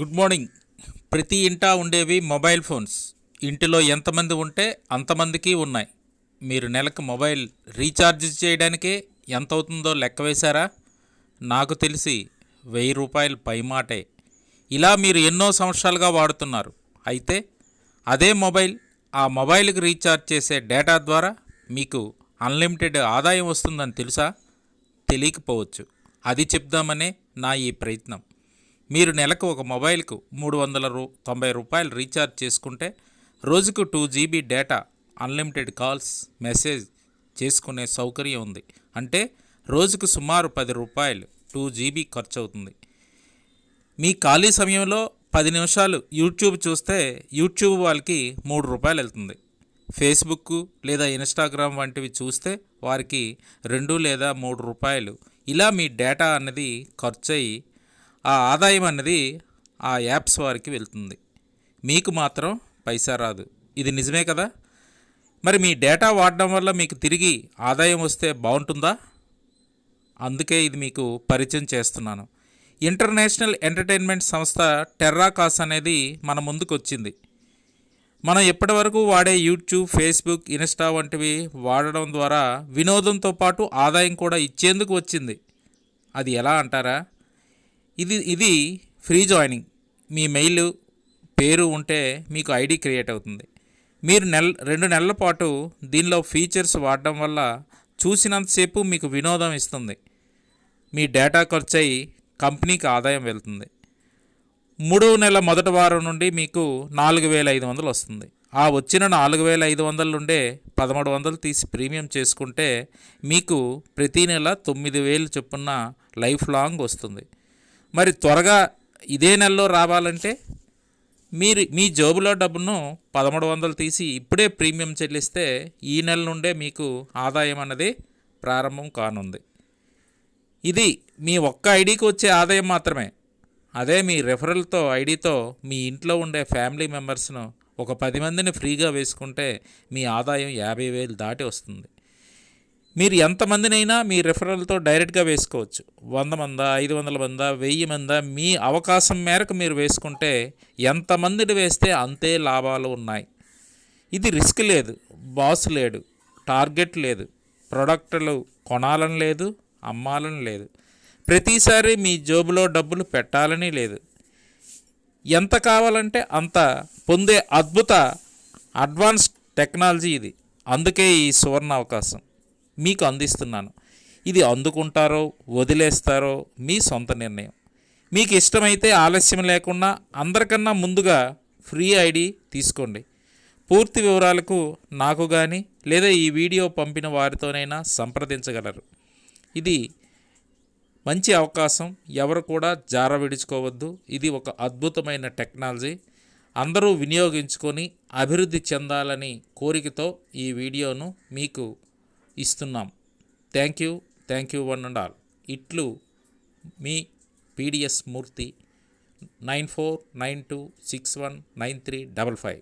Good morning. ప్రతి ఇంటా ఉండేవి మొబైల్ ఫోన్స్. ఇంటిలో ఎంతమంది ఉంటే అంతమందికి ఉన్నాయి. మీరు నెలకు మొబైల్ రీఛార్జ్ చేయడానికే ఎంత అవుతుందో లెక్క వేశారా? నాకు తెలిసి వెయ్యి రూపాయలు పైమాటే ఇలా మీరు ఎన్నో సంవత్సరాలుగా వాడుతున్నారు. అయితే అదే మొబైల్ ఆ మొబైల్కి రీఛార్జ్ చేసే డేటా ద్వారా మీకు అన్లిమిటెడ్ ఆదాయం వస్తుందని తెలుసా? తెలియకపోవచ్చు. అది చెప్దామనే నా ఈ ప్రయత్నం. మీరు నెలకు ఒక మొబైల్కు మూడు వందల రూ తొంభై రూపాయలు రీఛార్జ్ చేసుకుంటే రోజుకు two GB data unlimited calls message చేసుకునే సౌకర్యం ఉంది. అంటే రోజుకు సుమారు పది రూపాయలు టూ జీబీ ఖర్చు అవుతుంది మీ ఖాళీ సమయంలో పది నిమిషాలు యూట్యూబ్ చూస్తే యూట్యూబ్ వాళ్ళకి మూడు రూపాయలు వెళ్తుంది. ఫేస్బుక్ లేదా ఇన్స్టాగ్రామ్ వంటివి చూస్తే వారికి రెండు లేదా మూడు రూపాయలు. ఇలా మీ డేటా అన్నది ఖర్చు అయ్యి ఆ ఆదాయం అన్నది ఆ యాప్స్ వారికి వెళ్తుంది. మీకు మాత్రం పైసా రాదు. ఇది నిజమే కదా? మరి మీ డేటా వాడడం వల్ల మీకు తిరిగి ఆదాయం వస్తే బాగుంటుందా? అందుకే ఇది మీకు పరిచయం చేస్తున్నాను. ఇంటర్నేషనల్ ఎంటర్టైన్మెంట్ సంస్థ టెర్రాకాస్ అనేది మన ముందుకు వచ్చింది మనం ఇప్పటివరకు వాడే యూట్యూబ్ ఫేస్బుక్ ఇన్స్టా వంటివి వాడడం ద్వారా వినోదంతో పాటు ఆదాయం కూడా ఇచ్చేందుకు వచ్చింది. అది ఎలా అంటారా? ఇది ఇది ఫ్రీ జాయినింగ్ మీ మెయిల్ పేరు ఉంటే మీకు ఐడి క్రియేట్ అవుతుంది. మీరు నెల రెండు నెలల పాటు దీనిలో ఫీచర్స్ వాడడం వల్ల చూసినంతసేపు మీకు వినోదం ఇస్తుంది. మీ డేటా ఖర్చు అయి కంపెనీకి ఆదాయం వెళ్తుంది. మూడవ నెల మొదటి వారం నుండి మీకు నాలుగు వేల ఐదు వందలు వస్తుంది. ఆ వచ్చిన నాలుగు వేల ఐదు వందల నుండే పదమూడు వందలు తీసి ప్రీమియం చేసుకుంటే మీకు ప్రతీ నెల తొమ్మిది వేలు చొప్పున లైఫ్ లాంగ్ వస్తుంది. మరి త్వరగా ఇదే నెలలో రావాలంటే మీరు మీ జోబులో డబ్బును పదమూడు వందలు తీసి ఇప్పుడే ప్రీమియం చెల్లిస్తే ఈ నెల నుండే మీకు ఆదాయం అన్నది ప్రారంభం కానుంది. ఇది మీ ఒక్క ఐడికి వచ్చే ఆదాయం మాత్రమే. అదే మీ రెఫరల్తో ఐడితో మీ ఇంట్లో ఉండే ఫ్యామిలీ మెంబర్స్ను ఒక పది మందిని ఫ్రీగా వేసుకుంటే మీ ఆదాయం యాభై వేలు దాటి వస్తుంది. మీరు ఎంతమందినైనా మీ రెఫరల్తో డైరెక్ట్గా వేసుకోవచ్చు. వంద మందా ఐదు వందల మందా వెయ్యి మందా మీ అవకాశం మేరకు మీరు వేసుకుంటే ఎంతమందిని వేస్తే అంతే లాభాలు ఉన్నాయి. ఇది రిస్క్ లేదు బాస్ లేడు టార్గెట్ లేదు ప్రొడక్టులు కొనాలని లేదు అమ్మాలని లేదు. ప్రతిసారి మీ జోబులో డబ్బులు పెట్టాలని లేదు. ఎంత కావాలంటే అంత పొందే అద్భుత అడ్వాన్స్ టెక్నాలజీ ఇది. అందుకే ఈ సువర్ణ అవకాశం. మీకు అందిస్తున్నాను. ఇది అందుకుంటారో వదిలేస్తారో మీ సొంత నిర్ణయం. మీకు ఇష్టమైతే ఆలస్యం లేకుండా అందరికన్నా ముందుగా ఫ్రీ ఐడి తీసుకోండి. పూర్తి వివరాలకు నాకు కానీ లేదా ఈ వీడియో పంపిన వారితోనైనా సంప్రదించగలరు. ఇది మంచి అవకాశం. ఎవరు కూడా జార విడుచుకోవద్దు. ఇది ఒక అద్భుతమైన టెక్నాలజీ. అందరూ వినియోగించుకొని అభివృద్ధి చెందాలని కోరికతో ఈ వీడియోను మీకు ఇస్తున్నాం. Thank you thank you one and all. ఇట్లు మీ PDS Murthy nine four nine two six one nine three double five.